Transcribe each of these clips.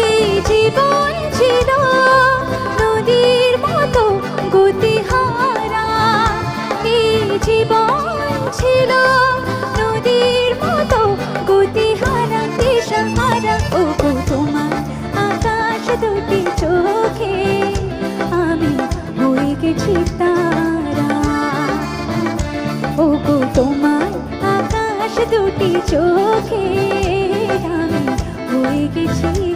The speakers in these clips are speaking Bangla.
এই জীবন ছিল নদীর মতো গতিহারা। এই জীবন ছিল নদীর মতো গতিহারা দিশাহারা ও চোখে হয়ে গেছি।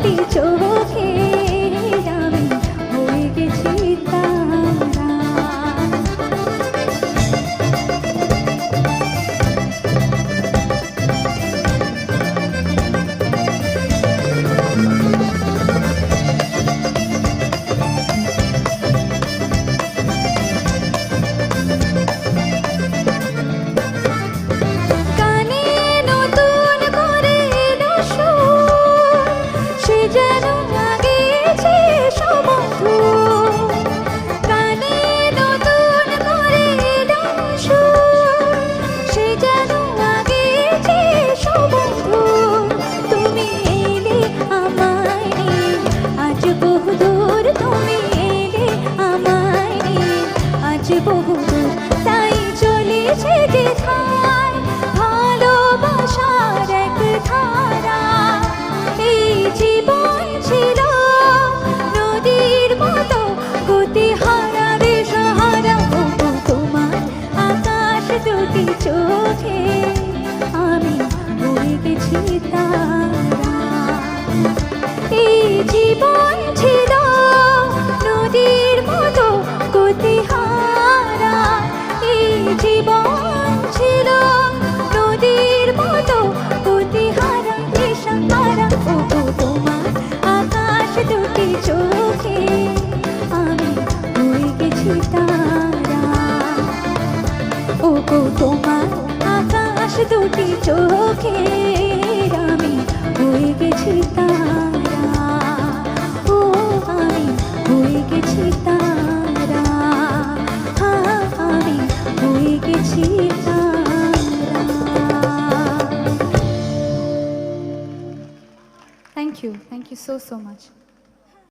আকাশ দুটি গো তোমার আকাশ দুটি চোখে আমি হয়ে গেছি তারা। ও আমি হয়ে গেছি তারা। আমি হয়ে গেছি thank you thank you so so much